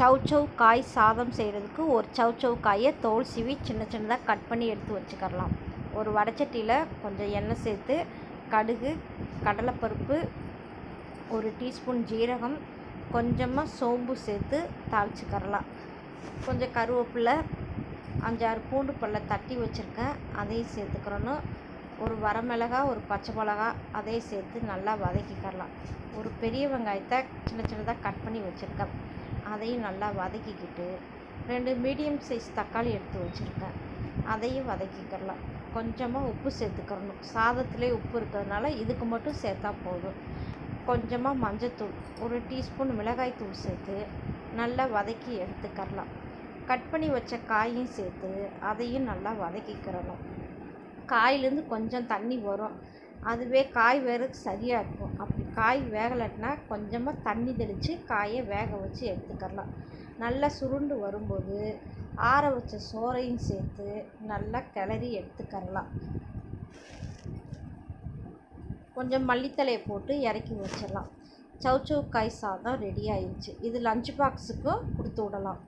சௌசௌ காய் சாதம் செய்கிறதுக்கு ஒரு சௌசௌ காயை தோல் சீவி சின்ன சின்னதாக கட் பண்ணி எடுத்து வச்சுக்கரலாம் ஒரு வடச்சட்டியில் கொஞ்சம் எண்ணெய் சேர்த்து கடுகு கடலைப்பருப்பு ஒரு டீஸ்பூன் ஜீரகம் கொஞ்சமாக சோம்பு சேர்த்து தாளிச்சுக்கரலாம் கொஞ்சம் கருவேப்பிலை அஞ்சாறு பூண்டு பல்ல தட்டி வச்சுருக்கேன். அதையும் சேர்த்துக்கிறணும். ஒரு வரமிளகா ஒரு பச்சை மிளகா அதையும் சேர்த்து நல்லா வதக்கிக்கிறலாம். ஒரு பெரிய வெங்காயத்தை சின்ன சின்னதாக கட் பண்ணி வச்சுருக்கேன். அதையும் நல்லா வதக்கிக்கிட்டு ரெண்டு மீடியம் சைஸ் தக்காளி எடுத்து வச்சுருக்கேன். அதையும் வதக்கிக்கிறலாம் கொஞ்சமாக உப்பு சேர்த்துக்கிறணும். சாதத்திலே உப்பு இருக்கிறதுனால இதுக்கு மட்டும் சேர்த்தா போதும். கொஞ்சமாக மஞ்சத்தூள் ஒரு டீஸ்பூன் மிளகாய் தூள் சேர்த்து நல்லா வதக்கி எடுத்துக்கரலாம் கட் பண்ணி வச்ச காயும் சேர்த்து அதையும் நல்லா வதக்கிக்கிறணும். காயிலேருந்து கொஞ்சம் தண்ணி வரும். அதுவே காய் வேறதுக்கு சரியாக இருக்கும். அப்படி காய் வேகலைன்னா கொஞ்சமாக தண்ணி தெளித்து காயை வேக வச்சு எடுத்துக்கரலாம் நல்லா சுருண்டு வரும்போது ஆற வச்ச சோறையும் சேர்த்து நல்லா கிளறி எடுத்துக்கரலாம் கொஞ்சம் மல்லித்தலையை போட்டு இறக்கி வச்சிடலாம். சவுச்சவு காய் சாதம் ரெடி ஆயிடுச்சு இது லஞ்ச் பாக்ஸுக்கும் கொடுத்து விடலாம்.